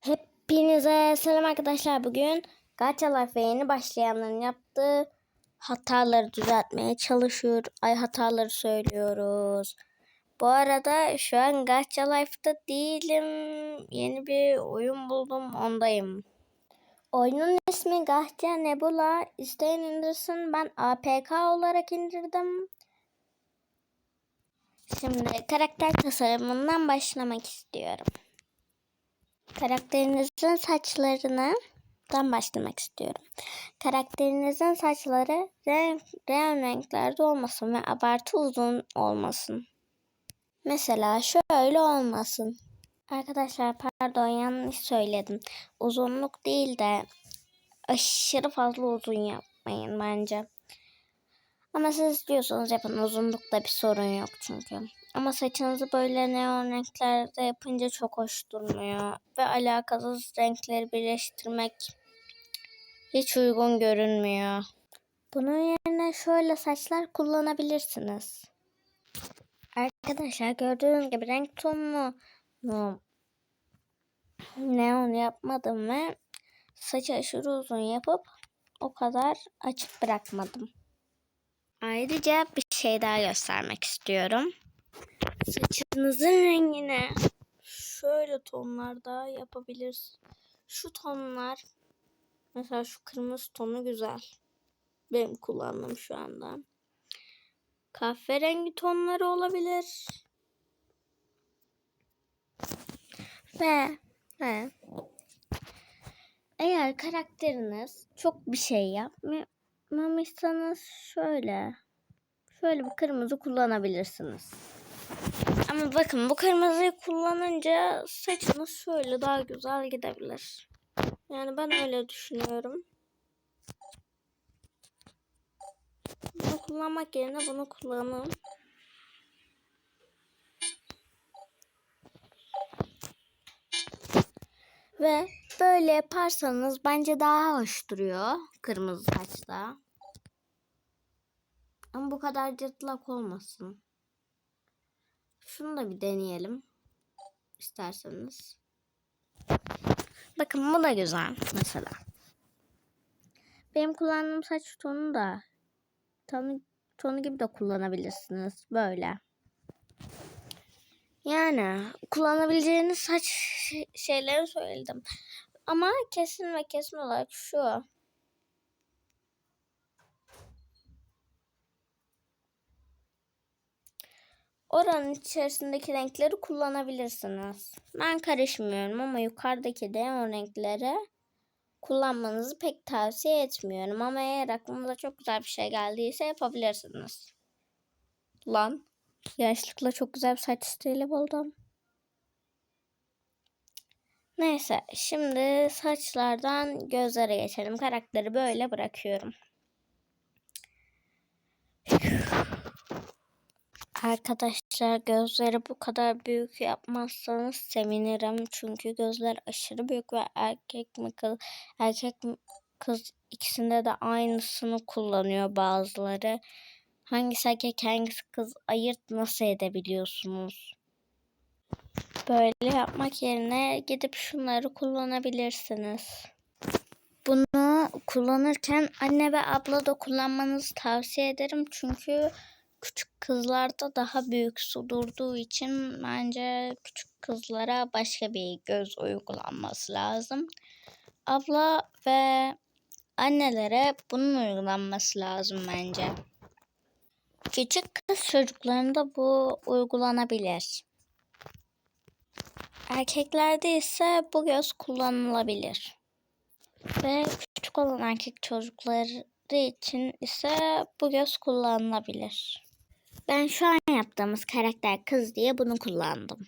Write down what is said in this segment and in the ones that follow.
Hepinize selam arkadaşlar. Bugün Life ve yeni başlayanların yaptığı hataları düzeltmeye çalışıyor. Ay hataları söylüyoruz. Bu arada şu an Gacha Life'da değilim. Yeni bir oyun buldum. Ondayım. Oyunun ismi Gacha Nebula. İsteyen indirsin. Ben APK olarak indirdim. Şimdi karakter tasarımından başlamak istiyorum. Karakterinizin saçlarını dan başlamak istiyorum. Karakterinizin saçları renk, renk renklerde olmasın ve abartı uzun olmasın. Mesela şöyle olmasın. Arkadaşlar pardon yanlış söyledim. Uzunluk değil de aşırı fazla uzun yapmayın bence. Ama siz istiyorsanız yapın. Uzunlukta bir sorun yok çünkü. Ama saçınızı böyle neon renklerde yapınca çok hoş durmuyor. Ve alakasız renkleri birleştirmek hiç uygun görünmüyor. Bunun yerine şöyle saçlar kullanabilirsiniz. Arkadaşlar gördüğünüz gibi renk tonunu neon yapmadım ve saçı aşırı uzun yapıp o kadar açık bırakmadım. Ayrıca bir şey daha göstermek istiyorum. Saçınızın rengine şöyle tonlarda yapabiliriz. Şu tonlar mesela şu kırmızı tonu güzel. Benim kullandığım şu anda. Kahverengi tonları olabilir. Ve ve eğer karakteriniz çok bir şey yapmamışsanız şöyle şöyle bir kırmızı kullanabilirsiniz. Ama bakın bu kırmızıyı kullanınca saçınız şöyle daha güzel gidebilir. Yani ben öyle düşünüyorum. Bunu kullanmak yerine bunu kullanın. Ve böyle yaparsanız bence daha hoş duruyor kırmızı saçta. Ama bu kadar cırtlak olmasın. Şunu da bir deneyelim. isterseniz. Bakın bu da güzel mesela. Benim kullandığım saç tonu da tonu, tonu gibi de kullanabilirsiniz. Böyle. Yani kullanabileceğiniz saç şeyleri söyledim. Ama kesin ve kesin olarak şu. Oranın içerisindeki renkleri kullanabilirsiniz. Ben karışmıyorum ama yukarıdaki neon renkleri kullanmanızı pek tavsiye etmiyorum. Ama eğer aklınıza çok güzel bir şey geldiyse yapabilirsiniz. Lan yaşlıkla çok güzel bir saç stili buldum. Neyse şimdi saçlardan gözlere geçelim. Karakteri böyle bırakıyorum. Arkadaşlar gözleri bu kadar büyük yapmazsanız sevinirim. Çünkü gözler aşırı büyük ve erkek mi kız, erkek mi kız ikisinde de aynısını kullanıyor bazıları. Hangisi erkek hangisi kız ayırt nasıl edebiliyorsunuz? Böyle yapmak yerine gidip şunları kullanabilirsiniz. Bunu kullanırken anne ve abla da kullanmanızı tavsiye ederim. Çünkü küçük kızlarda daha büyük su durduğu için bence küçük kızlara başka bir göz uygulanması lazım. Abla ve annelere bunun uygulanması lazım bence. Küçük kız çocuklarında bu uygulanabilir. Erkeklerde ise bu göz kullanılabilir. Ve küçük olan erkek çocukları için ise bu göz kullanılabilir. Ben şu an yaptığımız karakter kız diye bunu kullandım.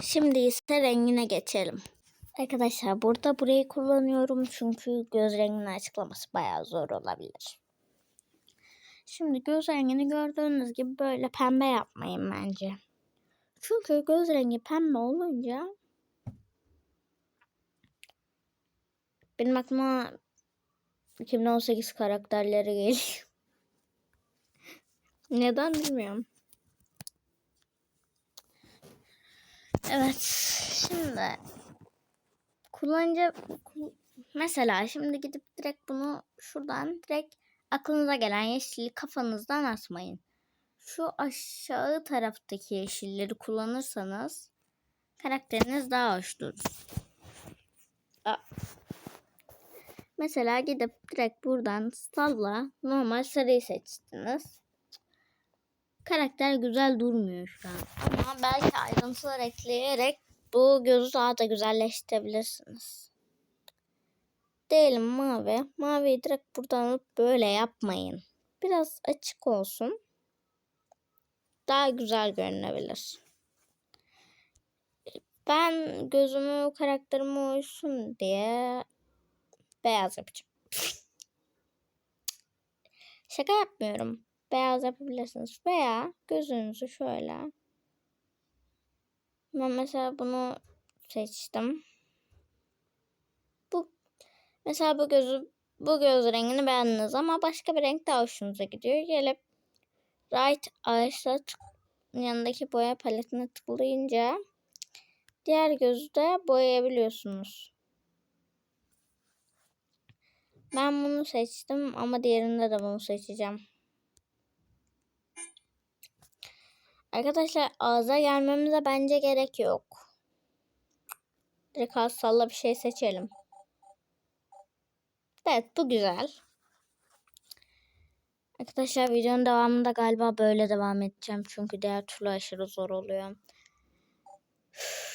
Şimdi ise rengine geçelim. Arkadaşlar burada burayı kullanıyorum çünkü göz rengini açıklaması bayağı zor olabilir. Şimdi göz rengini gördüğünüz gibi böyle pembe yapmayın bence. Çünkü göz rengi pembe olunca benim aklıma 2018 karakterleri geliyor. Neden bilmiyorum. Evet. Şimdi kullanınca ku- mesela şimdi gidip direkt bunu şuradan direkt aklınıza gelen yeşili kafanızdan atmayın. Şu aşağı taraftaki yeşilleri kullanırsanız karakteriniz daha hoş durur. Mesela gidip direkt buradan salla normal sarıyı seçtiniz. Karakter güzel durmuyor şu an. Ama belki ayrıntılar ekleyerek bu gözü daha da güzelleştirebilirsiniz. Diyelim mavi. Maviyi direkt buradan alıp böyle yapmayın. Biraz açık olsun. Daha güzel görünebilir. Ben gözümü karakterime uysun diye beyaz yapacağım. Şaka yapmıyorum. Beyaz yapabilirsiniz. Veya gözünüzü şöyle. Ben mesela bunu seçtim. Bu mesela bu gözü bu göz rengini beğendiniz ama başka bir renk daha hoşunuza gidiyor. Gelip right eyes'a yanındaki boya paletine tıklayınca diğer gözü de boyayabiliyorsunuz. Ben bunu seçtim ama diğerinde de bunu seçeceğim. Arkadaşlar ağza gelmemize bence gerek yok. Direkt az bir şey seçelim. Evet bu güzel. Arkadaşlar videonun devamında galiba böyle devam edeceğim. Çünkü diğer türlü aşırı zor oluyor.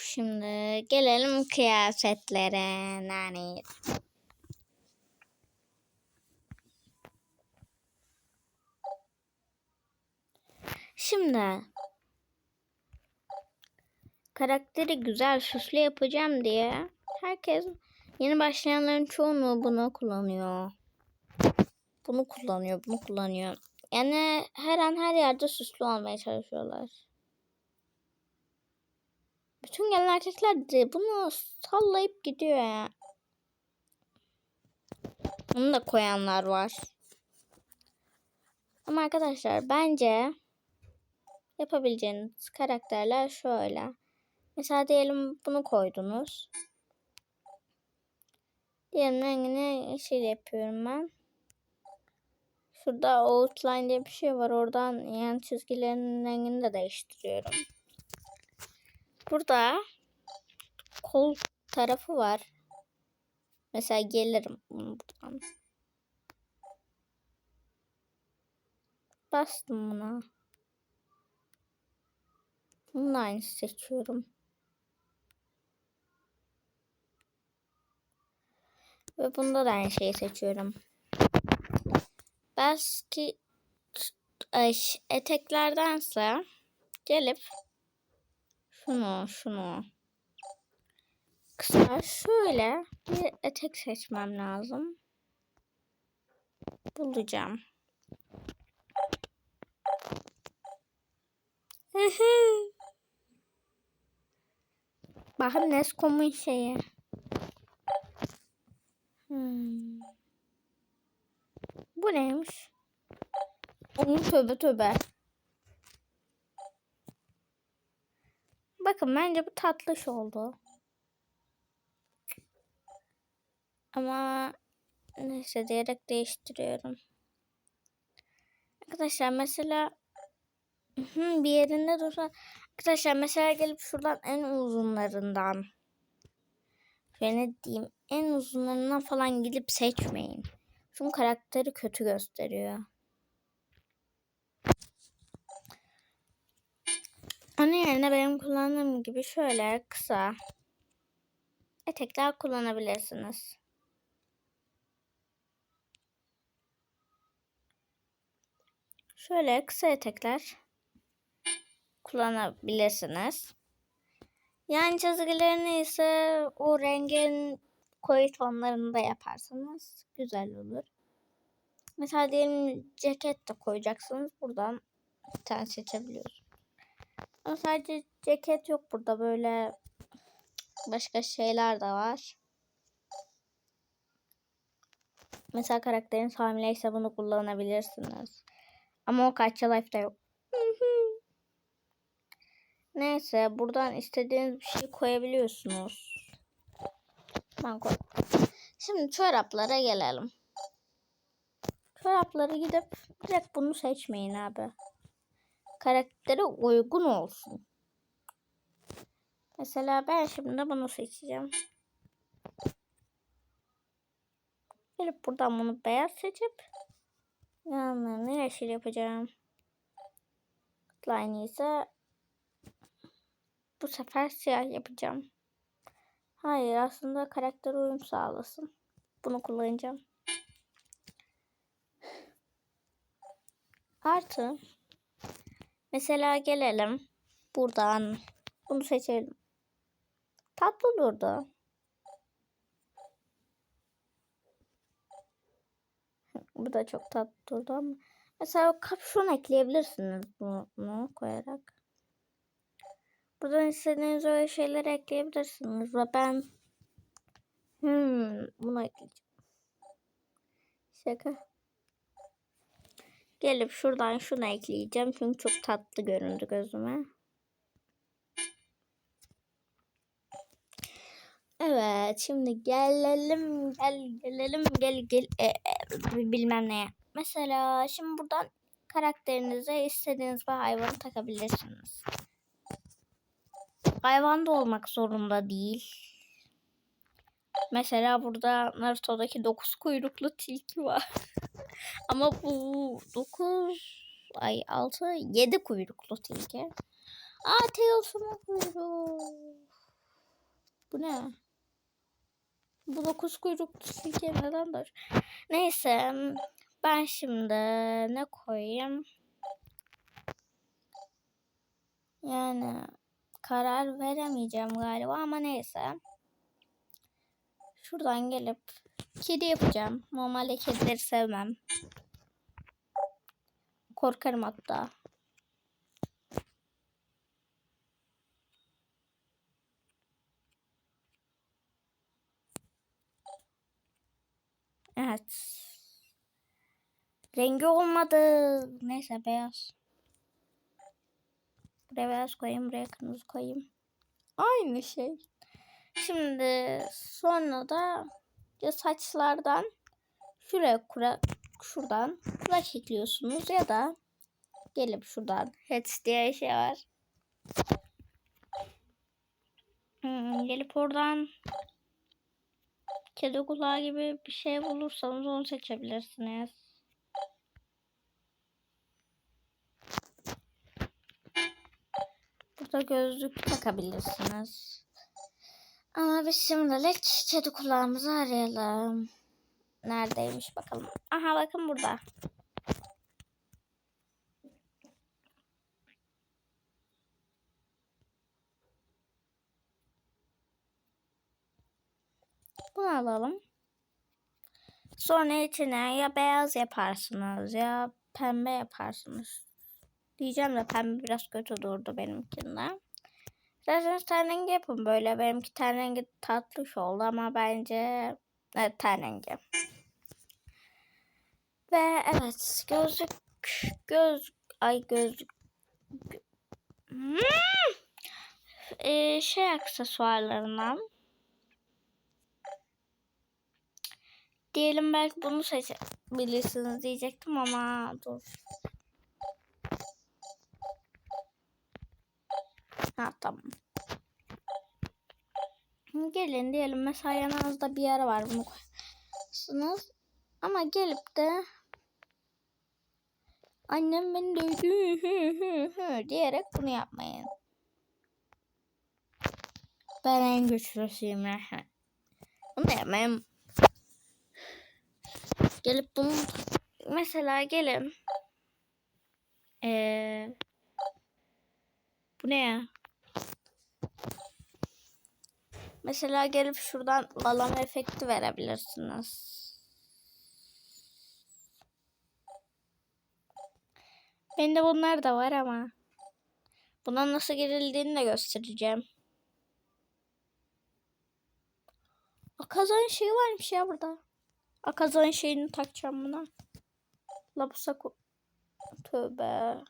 Şimdi gelelim kıyafetlere. Nani. Şimdi karakteri güzel süslü yapacağım diye herkes yeni başlayanların çoğunluğu bunu kullanıyor. Bunu kullanıyor, bunu kullanıyor. Yani her an her yerde süslü olmaya çalışıyorlar. Bütün gelen erkekler de bunu sallayıp gidiyor ya. Bunu da koyanlar var. Ama arkadaşlar bence yapabileceğiniz karakterler şöyle. Mesela diyelim bunu koydunuz. Diyelim rengini yeşil yapıyorum ben. Şurada outline diye bir şey var. Oradan yan çizgilerin rengini de değiştiriyorum. Burada kol tarafı var. Mesela gelirim buradan. Bastım buna. Bunun aynısı seçiyorum. Ve bunda da aynı şeyi seçiyorum. Ay, eteklerdense gelip şunu şunu kısa şöyle bir etek seçmem lazım. Bulacağım. Bakın Nescom'un şeyi. Hmm. Bu neymiş? Onun töbe töbe. Bakın bence bu tatlış oldu. Ama neyse diyerek değiştiriyorum. Arkadaşlar mesela bir yerinde dursa arkadaşlar mesela gelip şuradan en uzunlarından şöyle ne diyeyim en uzunlarından falan gidip seçmeyin. Çünkü karakteri kötü gösteriyor. Onun yerine benim kullandığım gibi şöyle kısa etekler kullanabilirsiniz. Şöyle kısa etekler kullanabilirsiniz. Yan çizgilerini ise o rengin koyu tonlarında yaparsanız güzel olur. Mesela diyelim ceket de koyacaksınız. Buradan bir tane seçebiliyorsunuz. Ama sadece ceket yok burada. Böyle başka şeyler de var. Mesela karakterin hamileyse bunu kullanabilirsiniz. Ama o kaç life'da yok. Neyse buradan istediğiniz bir şey koyabiliyorsunuz. Ben koydum. Şimdi çoraplara gelelim. Çoraplara gidip direkt bunu seçmeyin abi. Karaktere uygun olsun. Mesela ben şimdi bunu seçeceğim. Gelip buradan bunu beyaz seçip yanlarını yeşil yapacağım. Line ise bu sefer siyah yapacağım. Hayır aslında karakter uyum sağlasın. Bunu kullanacağım. Artı mesela gelelim buradan bunu seçelim. Tatlı durdu. Bu da çok tatlı durdu ama mesela kapşon ekleyebilirsiniz bunu, koyarak. Buradan istediğiniz öyle şeyler ekleyebilirsiniz ve ben hmm, bunu ekleyeceğim. Şaka. Gelip şuradan şunu ekleyeceğim çünkü çok tatlı göründü gözüme. Evet şimdi gelelim gel gelelim gel gel e, e, bilmem neye. Mesela şimdi buradan karakterinize istediğiniz bir hayvanı takabilirsiniz. Hayvan da olmak zorunda değil. Mesela burada Naruto'daki 9 kuyruklu tilki var. Ama bu 9 ay 6 7 kuyruklu tilki. Aa Tails'ın kuyruğu. Bu ne? Bu 9 kuyruklu tilki nedendir? Neyse ben şimdi ne koyayım? Yani karar veremeyeceğim galiba ama neyse. Şuradan gelip kedi yapacağım. Normalde kedileri sevmem. Korkarım hatta. Evet. Rengi olmadı. Neyse beyaz. Buraya beyaz koyayım. Buraya kırmızı koyayım. Aynı şey. Şimdi sonra da ya saçlardan şuraya kura, şuradan kulaç ekliyorsunuz ya da gelip şuradan heads diye şey var. Hmm, gelip oradan kedi kulağı gibi bir şey bulursanız onu seçebilirsiniz. Burada gözlük takabilirsiniz. Ama biz şimdilik kedi kulağımızı arayalım. Neredeymiş bakalım. Aha bakın burada. Bunu alalım. Sonra içine ya beyaz yaparsınız ya pembe yaparsınız. Diyeceğim de pembe biraz kötü durdu benimkinden. İsterseniz ten rengi yapın böyle. Benimki ten rengi tatlış oldu ama bence evet ten rengi. Ve evet gözlük göz ay gözlük hmm. ee, şey aksesuarlarından diyelim belki bunu seçebilirsiniz diyecektim ama dur. Ha tamam. Gelin diyelim mesela yanınızda bir yara var bunu koyarsınız. Ama gelip de annem beni dövdü diyerek bunu yapmayın. Ben en güçlüsüyüm. Bunu yapmayın. Gelip bunu mesela gelin. Ee, bu ne ya? Mesela gelip şuradan balon efekti verebilirsiniz. Bende bunlar da var ama. Buna nasıl girildiğini de göstereceğim. Akazan şeyi varmış ya burada. Akazan şeyini takacağım buna. Lapsa Tövbe.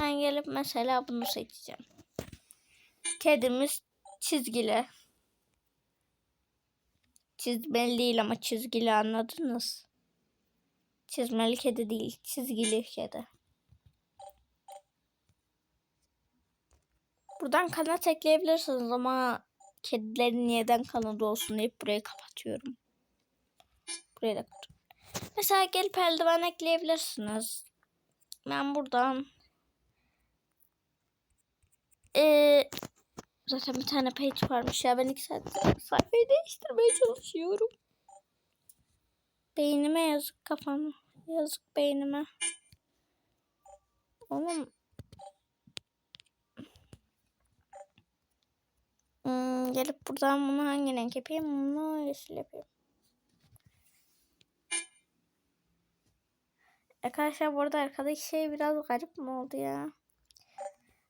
Ben gelip mesela bunu seçeceğim. Kedimiz Çizgili. Çizmeli değil ama çizgili anladınız. Çizmeli kedi değil, çizgili kedi. Buradan kanat ekleyebilirsiniz ama kedilerin neden kanadı olsun deyip burayı kapatıyorum. Burayı da. Mesela gelip eldiven ekleyebilirsiniz. Ben buradan ee, zaten bir tane page varmış ya ben iki saat sayfayı değiştirmeye çalışıyorum. Beynime yazık kafam. Yazık beynime. Oğlum. Hmm, gelip buradan bunu hangi renk yapayım? Bunu yeşil yapayım. Arkadaşlar burada arkadaki şey biraz garip mi oldu ya?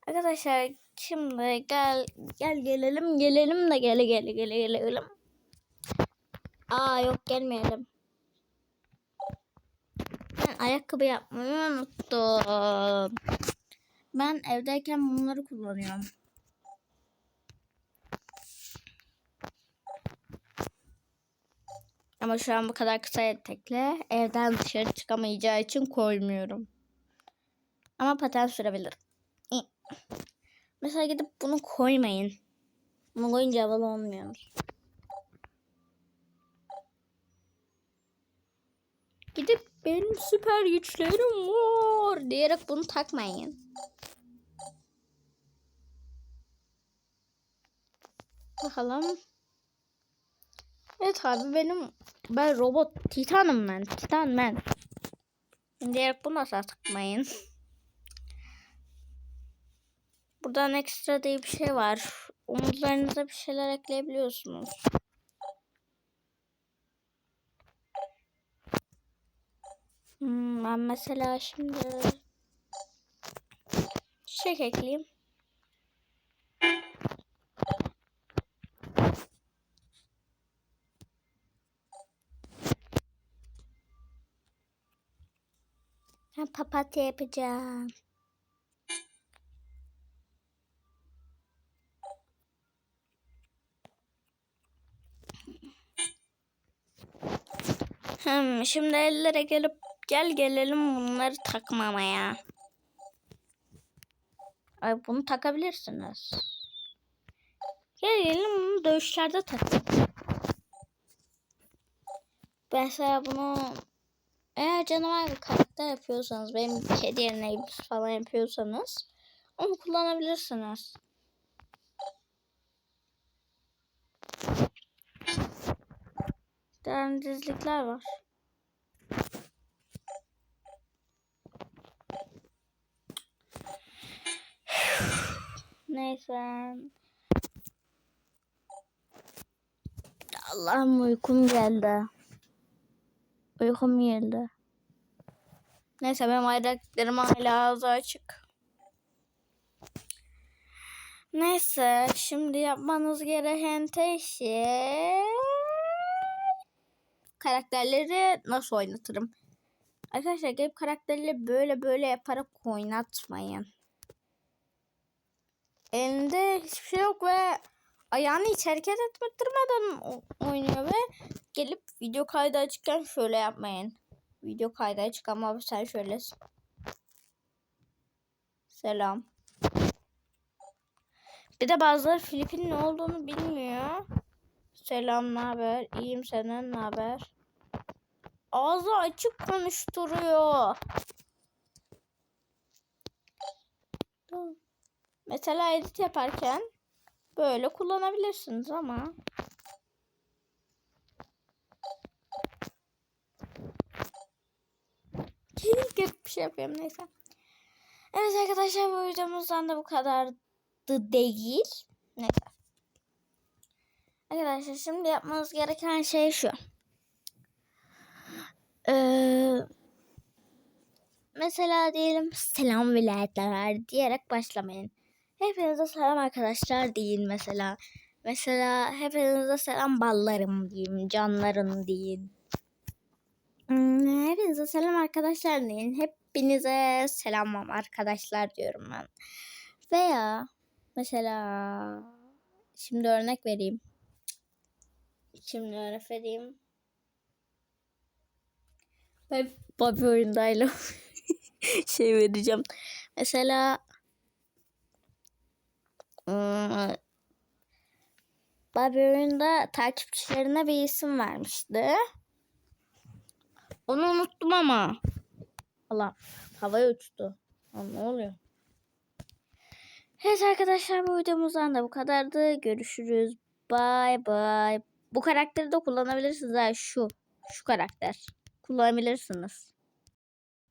Arkadaşlar şimdi gel gel gelelim gelelim de gele gele gele gelelim. Aa yok gelmeyelim. Ben ayakkabı yapmayı unuttum. Ben evdeyken bunları kullanıyorum. Ama şu an bu kadar kısa etekle evden dışarı çıkamayacağı için koymuyorum. Ama paten sürebilirim. Mesela gidip bunu koymayın. Bunu koyunca havalı olmuyor. Gidip benim süper güçlerim var diyerek bunu takmayın. Bakalım. Evet abi benim ben robot titanım ben. Titan ben. Diyerek bunu asla takmayın. Buradan ekstra diye bir şey var. Omuzlarınıza bir şeyler ekleyebiliyorsunuz. Hmm, ben mesela şimdi çiçek ekleyeyim. Ben papatya yapacağım. Hmm, şimdi ellere gelip gel gelelim bunları takmamaya. Ay bunu takabilirsiniz. Gel gelelim bunu dövüşlerde takın. Mesela bunu eğer canavar bir yapıyorsanız benim kedi yerine falan yapıyorsanız onu kullanabilirsiniz. Dizlikler var. Neyse. Allah'ım uykum geldi. Uykum geldi. Neyse benim ayaklarım hala ağzı açık. Neyse şimdi yapmanız gereken tek şey karakterleri nasıl oynatırım? Arkadaşlar gelip karakterleri böyle böyle yaparak oynatmayın. Elinde hiçbir şey yok ve ayağını hiç hareket ettirmeden oynuyor ve gelip video kaydı açıkken şöyle yapmayın. Video kaydı açık ama sen şöylesin. Selam. Bir de bazıları Filipin ne olduğunu bilmiyor. Selam, ne haber? İyiyim senden ne haber? Ağzı açık konuşturuyor. Mesela edit yaparken böyle kullanabilirsiniz ama Garip bir şey yapıyorum neyse. Evet arkadaşlar bu videomuzdan da bu kadardı değil. Neyse. Arkadaşlar şimdi yapmanız gereken şey şu. Ee, mesela diyelim selam vilayetler diyerek başlamayın. Hepinize selam arkadaşlar deyin mesela. Mesela hepinize selam ballarım diyeyim, canlarım deyin. Hmm, hepinize selam arkadaşlar deyin. Hepinize selam arkadaşlar diyorum ben. Veya mesela Şimdi örnek vereyim. Şimdi örnek vereyim. Ben Bobby oyundayla şey vereceğim. Mesela ıı, Bobby oyunda takipçilerine bir isim vermişti. Onu unuttum ama. Allah havaya uçtu. Lan ne oluyor? Evet arkadaşlar bu videomuzdan da bu kadardı. Görüşürüz. Bye bye. Bu karakteri de kullanabilirsiniz. Ha, şu. Şu karakter. Kullanabilirsiniz.